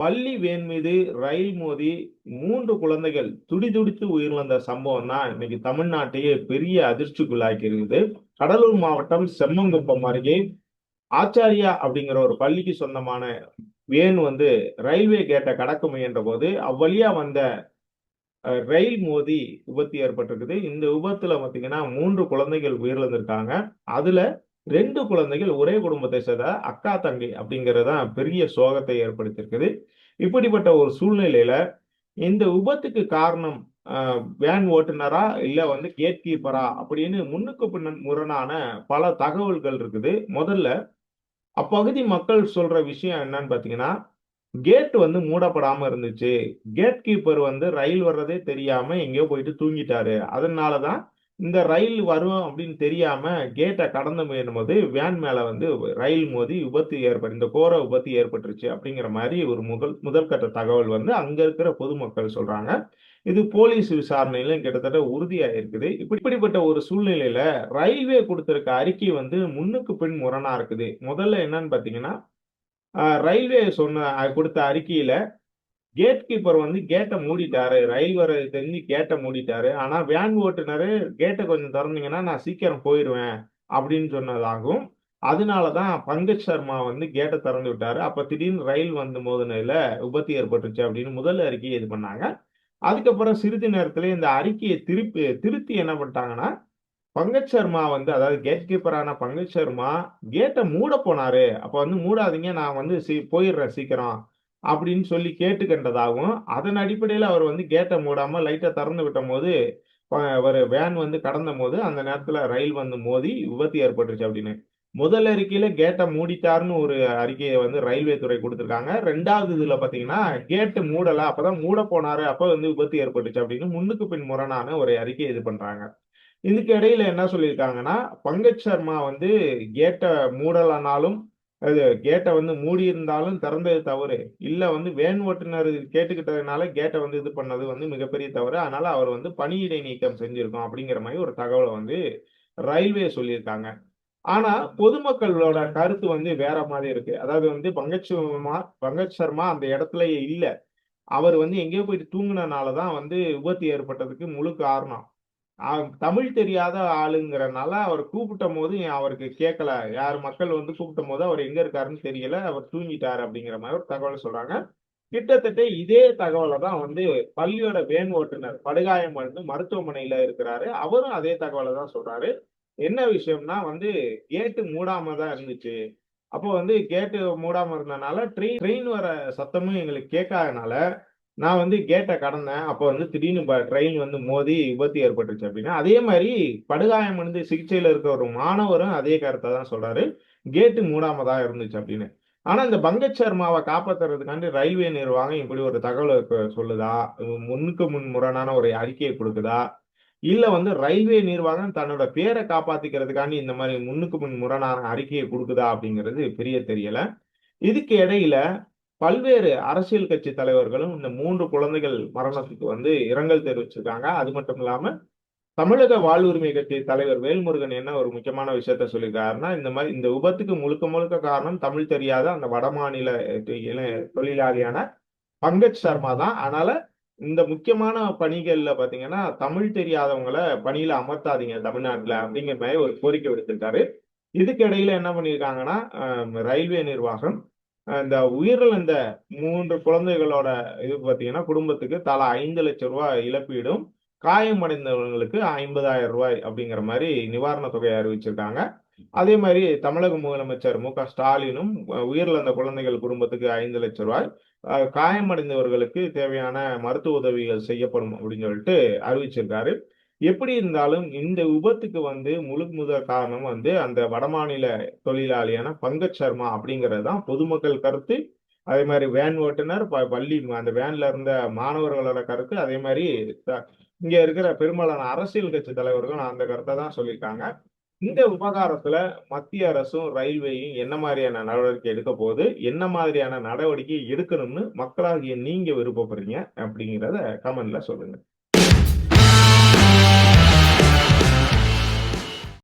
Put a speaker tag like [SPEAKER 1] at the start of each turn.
[SPEAKER 1] பள்ளி வேன் மீது ரயில் மோதி மூன்று குழந்தைகள் துடிதுடித்து உயிரிழந்த சம்பவம் தான் இன்னைக்கு தமிழ்நாட்டையே பெரிய அதிர்ச்சிக்குள்ளாக்கி இருக்குது கடலூர் மாவட்டம் செம்மங்குப்பம் அருகே ஆச்சாரியா அப்படிங்கிற ஒரு பள்ளிக்கு சொந்தமான வேன் வந்து ரயில்வே கேட்டை கடக்க முயன்ற போது அவ்வழியா வந்த ரயில் மோதி விபத்து ஏற்பட்டிருக்குது. இந்த விபத்துல பாத்தீங்கன்னா மூன்று குழந்தைகள் உயிரிழந்திருக்காங்க. அதுல ரெண்டு குழந்தைகள் ஒரே குடும்பத்தை சேர்ந்த அக்கா தங்கை அப்படிங்கறதுதான் பெரிய சோகத்தை ஏற்படுத்தியிருக்குது. இப்படிப்பட்ட ஒரு சூழ்நிலையில இந்த விபத்துக்கு காரணம் வேன் ஓட்டுநரா இல்ல வந்து கேட் கீப்பரா அப்படின்னு முன்னுக்கு பின்ன முரணான பல தகவல்கள் இருக்குது. முதல்ல அப்பகுதி மக்கள் சொல்ற விஷயம் என்னன்னு பாத்தீங்கன்னா கேட் வந்து மூடப்படாம இருந்துச்சு. கேட் கீப்பர் வந்து ரயில் வர்றதே தெரியாம எங்கேயோ போயிட்டு தூங்கிட்டாரு. அதனாலதான் இந்த ரயில் வரும் அப்படின்னு தெரியாம கேட்டை கடந்து முயலும் போது வேன் மேல வந்து ரயில் மோதி விபத்து ஏற்பட்டு இந்த கோர விபத்து ஏற்பட்டுருச்சு அப்படிங்கிற மாதிரி ஒரு முதல் முதற்கட்ட தகவல் வந்து அங்க இருக்கிற பொதுமக்கள் சொல்றாங்க. இது போலீஸ் விசாரணையில கிட்டத்தட்ட உறுதியா இருக்குது. இப்படி- இப்படிப்பட்ட ஒரு சூழ்நிலையில ரயில்வே கொடுத்திருக்க அறிக்கை வந்து முன்னுக்கு பின் முரணா இருக்குது. முதல்ல என்னன்னு பாத்தீங்கன்னா ரயில்வே சொன்ன கொடுத்த அறிக்கையில கேட் கீப்பர் வந்து கேட்டை மூடிட்டாரு ரயில் வர தெரிஞ்சு கேட்டை மூடிட்டாரு. ஆனா வேன் ஓட்டுநர் கேட்டை கொஞ்சம் திறந்தீங்கன்னா நான் சீக்கிரம் போயிடுவேன் அப்படின்னு சொன்னதாகும் அதனால தான் பங்கஜ் சர்மா வந்து கேட்டை திறந்து விட்டாரு. அப்ப திடீர்னு ரயில் வந்து மோதினதுல விபத்து ஏற்பட்டுச்சு அப்படின்னு முதல் அறிக்கையை இது பண்ணாங்க. அதுக்கப்புறம் சிறிது நேரத்துல இந்த அறிக்கையை திருப்பி திருத்தி என்ன பண்ணிட்டாங்கன்னா பங்கஜ் சர்மா வந்து அதாவது கேட் கீப்பரான பங்கஜ் சர்மா கேட்டை மூட போனாரு. அப்ப வந்து மூடாதீங்க நான் வந்து சீ- போயிடுறேன் சீக்கிரம். அப்படின்னு சொல்லி கேட்டுக்கண்டதாகவும் அதன் அடிப்படையில் அவர் வந்து கேட்டை மூடாமல் லைட்டை திறந்து விட்ட போது அவர் வேன் வந்து கடந்த போது அந்த நேரத்தில் ரயில் வந்து மோதி விபத்து ஏற்பட்டுருச்சு அப்படின்னு. முதல் அறிக்கையில கேட்டை மூடிட்டாருன்னு ஒரு அறிக்கையை வந்து ரயில்வே துறை கொடுத்துருக்காங்க. ரெண்டாவது இதுல பாத்தீங்கன்னா கேட்டு மூடல அப்பதான் மூட போனாரு அப்ப வந்து விபத்து ஏற்பட்டுச்சு அப்படின்னு முன்னுக்கு பின் முரணான ஒரு அறிக்கையை இது பண்றாங்க. இதுக்கு இடையில என்ன சொல்லியிருக்காங்கன்னா பங்கஜ் சர்மா வந்து கேட்டை மூடலனாலும் அது கேட்டை வந்து மூடி இருந்தாலும் திறந்தது தவறு. இல்ல வந்து வேன் ஓட்டுநர் கேட்டுக்கிட்டதுனால கேட்டை வந்து இது பண்ணது வந்து மிகப்பெரிய தவறு. அதனால அவர் வந்து பணியிடை நீக்கம் செஞ்சிருக்கோம் அப்படிங்கிற மாதிரி ஒரு தகவலை வந்து ரயில்வே சொல்லியிருக்காங்க. ஆனா பொதுமக்களோட கருத்து வந்து வேற மாதிரி இருக்கு. அதாவது வந்து பங்கஜ் சர்மா பங்கஜ் சர்மா அந்த இடத்துல இல்ல. அவர் வந்து எங்கேயோ போயிட்டு தூங்குனனாலதான் வந்து விபத்து ஏற்பட்டதுக்கு முழு காரணம். தமிழ் தெரியாத ஆளுங்கிறனால அவர் கூப்பிட்ட போது அவருக்கு கேட்கல யார் மக்கள் வந்து கூப்பிட்ட போது அவர் எங்க இருக்காருன்னு தெரியல. அவர் தூங்கிட்டார் அப்படிங்கிற மாதிரி ஒரு தகவல் சொல்றாங்க. கிட்டத்தட்ட இதே தகவலை தான் வந்து பள்ளியோட வேன் ஓட்டுநர் படுகாயம் வந்து மருத்துவமனையில இருக்கிறாரு. அவரும் அதே தகவலை தான் சொல்றாரு. என்ன விஷயம்னா வந்து கேட்டு மூடாம தான் இருந்துச்சு. அப்போ வந்து கேட்டு மூடாம இருந்தனால ட்ரெயின் ட்ரெயின் வர சத்தமும் எங்களுக்கு கேட்காதனால நான் வந்து கேட்டை கடந்தேன் அப்போ வந்து திடீர்னு ட்ரெயின் வந்து மோதி விபத்து ஏற்பட்டுச்சு அப்படின்னா அதே மாதிரி படுகாயம் வந்து சிகிச்சையில் இருக்கிற ஒரு மாணவரும் அதே கருத்தை தான் சொல்றாரு. கேட்டு மூடாம தான் இருந்துச்சு அப்படின்னு. ஆனா இந்த பங்கஜ் சர்மாவை காப்பாத்துறதுக்காண்டி ரயில்வே நிர்வாகம் இப்படி ஒரு தகவலை சொல்லுதா? முன்னுக்கு முன் முரணான ஒரு அறிக்கையை கொடுக்குதா? இல்ல வந்து ரயில்வே நிர்வாகம் தன்னோட பேரை காப்பாத்திக்கிறதுக்காண்டி இந்த மாதிரி முன்னுக்கு முன் முரணான அறிக்கையை கொடுக்குதா அப்படிங்கிறது பெரிய தெரியல. இதுக்கு இடையில பல்வேறு அரசியல் கட்சி தலைவர்களும் இந்த மூன்று குழந்தைகள் மரணத்துக்கு வந்து இரங்கல் தெரிவிச்சிருக்காங்க. அது மட்டும் இல்லாம தமிழக வாழ்வுரிமை கட்சி தலைவர் வேல்முருகன் என்ன ஒரு முக்கியமான விஷயத்த சொல்லியிருக்காருன்னா இந்த மாதிரி இந்த விபத்துக்கு முழுக்க முழுக்க காரணம் தமிழ் தெரியாத அந்த வடமாநில தொழிலாளியான பங்கஜ் சர்மா தான். அதனால இந்த முக்கியமான பணிகள்ல பாத்தீங்கன்னா தமிழ் தெரியாதவங்களை பணியில அமர்த்தாதீங்க தமிழ்நாட்டுல அப்படிங்கிற மாதிரி ஒரு கோரிக்கை விடுத்திருக்காரு. இதுக்கு இடையில என்ன பண்ணியிருக்காங்கன்னா ரயில்வே நிர்வாகம் இந்த உயிரிழந்த மூன்று குழந்தைகளோட இது பார்த்தீங்கன்னா குடும்பத்துக்கு தலா ஐந்து லட்சம் ரூபாய் இழப்பீடும் காயமடைந்தவங்களுக்கு ஐம்பதாயிரம் ரூபாய் அப்படிங்கிற மாதிரி நிவாரணத் தொகையை அறிவிச்சிருக்காங்க. அதே மாதிரி தமிழக முதலமைச்சர் மு க ஸ்டாலினும் உயிரிழந்த குழந்தைகள் குடும்பத்துக்கு ஐந்து லட்சம் ரூபாய் காயமடைந்தவர்களுக்கு தேவையான மருத்துவ உதவிகள் செய்யப்படும் அப்படின்னு சொல்லிட்டு அறிவிச்சிருக்காரு. எப்படி இருந்தாலும் இந்த விபத்துக்கு வந்து முழு முதல் காரணம் வந்து அந்த வடமாநில தொழிலாளியான பங்கஜ் சர்மா அப்படிங்கிறது தான் பொதுமக்கள் கருத்து. அதே மாதிரி வேன் ஓட்டுநர் ப- பள்ளி அந்த வேன்ல இருந்த மாணவர்களோட கருத்து. அதே மாதிரி த- இங்க இருக்கிற பெரும்பாலான அரசியல் கட்சி தலைவர்களும் அந்த கருத்தை தான் சொல்லியிருக்காங்க. இந்த விவகாரத்துல மத்திய அரசும் ரயில்வேயும் என்ன மாதிரியான நடவடிக்கை எடுக்க போகுது? என்ன மாதிரியான நடவடிக்கை எடுக்கணும்னு மக்களாகிய நீங்க விருப்பப்படுறீங்க? அப்படிங்கிறத கமெண்ட்ல சொல்லுங்க.